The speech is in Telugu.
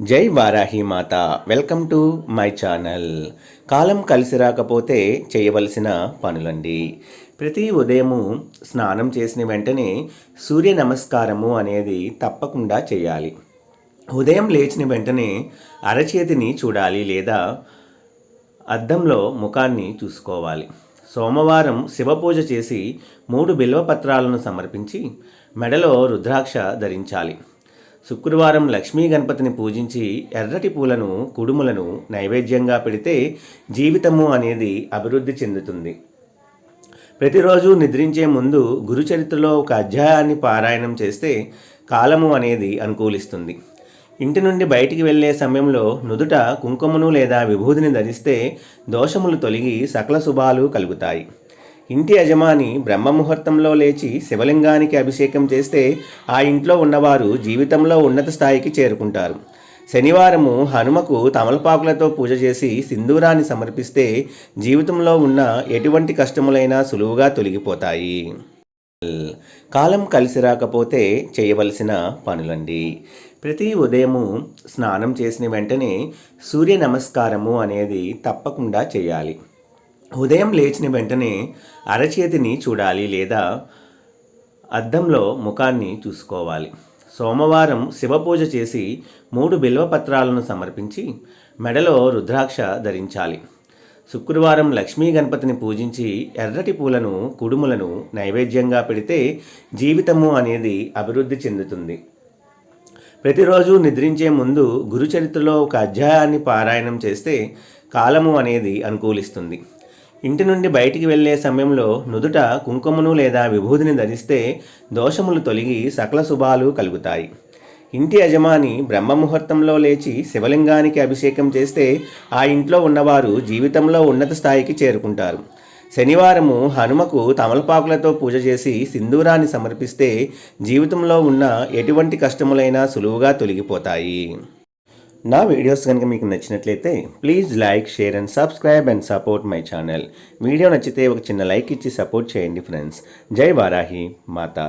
జై వారాహి మాత. Welcome to my channel. కాలం కలిసి రాకపోతే చేయవలసిన పనులండి. ప్రతి ఉదయము స్నానం చేసిన వెంటనే సూర్య నమస్కారము అనేది తప్పకుండా చేయాలి. ఉదయం లేచిన వెంటనే అరచేతిని చూడాలి లేదా అద్దంలో ముఖాన్ని చూసుకోవాలి. సోమవారం శివపూజ చేసి మూడు బిల్వపత్రాలను సమర్పించి మెడలో రుద్రాక్ష ధరించాలి. శుక్రవారం లక్ష్మీ గణపతిని పూజించి ఎర్రటి పూలను కుడుములను నైవేద్యంగా పెడితే జీవితము అనేది అభివృద్ధి చెందుతుంది. ప్రతిరోజు నిద్రించే ముందు గురుచరిత్రలో ఒక అధ్యాయాన్ని పారాయణం చేస్తే కాలము అనేది అనుకూలిస్తుంది. ఇంటి నుండి బయటికి వెళ్ళే సమయంలో నుదుట కుంకుమను లేదా విభూతిని ధరిస్తే దోషములు తొలగి సకల శుభాలు కలుగుతాయి. ఇంటి యజమాని బ్రహ్మముహూర్తంలో లేచి శివలింగానికి అభిషేకం చేస్తే ఆ ఇంట్లో ఉన్నవారు జీవితంలో ఉన్నత స్థాయికి చేరుకుంటారు. శనివారము హనుమకు తమలపాకులతో పూజ చేసి సింధూరాన్ని సమర్పిస్తే జీవితంలో ఉన్న ఎటువంటి కష్టములైనా సులువుగా తొలగిపోతాయి. కాలం కలిసి రాకపోతే చేయవలసిన పనులండి. ప్రతి ఉదయము స్నానం చేసిన వెంటనే సూర్య నమస్కారము అనేది తప్పకుండా చేయాలి. ఉదయం లేచిన వెంటనే అరచేతిని చూడాలి లేదా అద్దంలో ముఖాన్ని చూసుకోవాలి. సోమవారం శివపూజ చేసి మూడు బిల్వపత్రాలను సమర్పించి మెడలో రుద్రాక్ష ధరించాలి. శుక్రవారం లక్ష్మీ గణపతిని పూజించి ఎర్రటి పూలను కుడుములను నైవేద్యంగా పెడితే జీవితము అనేది అభివృద్ధి చెందుతుంది. ప్రతిరోజు నిద్రించే ముందు గురుచరిత్రలో ఒక అధ్యాయాన్ని పారాయణం చేస్తే కాలము అనేది అనుకూలిస్తుంది. ఇంటి నుండి బయటికి వెళ్ళే సమయంలో నుదుట కుంకుమను లేదా విభూతిని ధరిస్తే దోషములు తొలగి సకల శుభాలు కలుగుతాయి. ఇంటి యజమాని బ్రహ్మముహూర్తంలో లేచి శివలింగానికి అభిషేకం చేస్తే ఆ ఇంట్లో ఉన్నవారు జీవితంలో ఉన్నత స్థాయికి చేరుకుంటారు. శనివారము హనుమకు తమలపాకులతో పూజ చేసి సింధూరాన్ని సమర్పిస్తే జీవితంలో ఉన్న ఎటువంటి కష్టములైనా సులువుగా తొలగిపోతాయి. నా వీడియోస్ కనుక మీకు నచ్చినట్లయితే please like share and subscribe and support my channel video నచ్చితే ఒక చిన్న లైక్ ఇచ్చి సపోర్ట్ చేయండి ఫ్రెండ్స్ జై వారాహి మాతా.